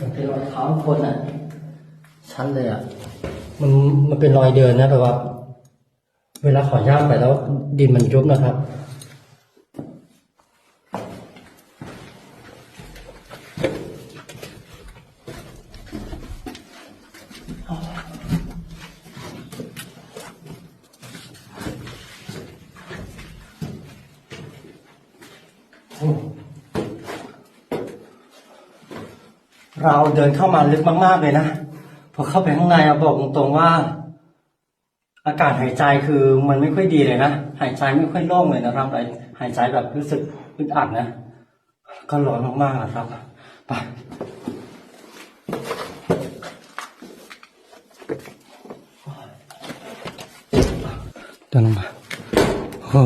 มันเป็นรอยเท้าคนอะ ชันเลยอะ มันมันเป็นรอยเดินนะแบบว่า เวลาขอย่างไปแล้ว ดินมันยุบนะครับ เราเดินเข้ามาลึกมาก ๆ เลยนะพอเข้าไปข้างในอะบอกตรงๆว่า อากาศหายใจคือมันไม่ค่อยดีเลยนะหายใจไม่ค่อยโล่งเลยนะครับหายใจแบบรู้สึกอึดอัดนะก็ร้อนมากๆนะครับไปเดินลงมาโอ้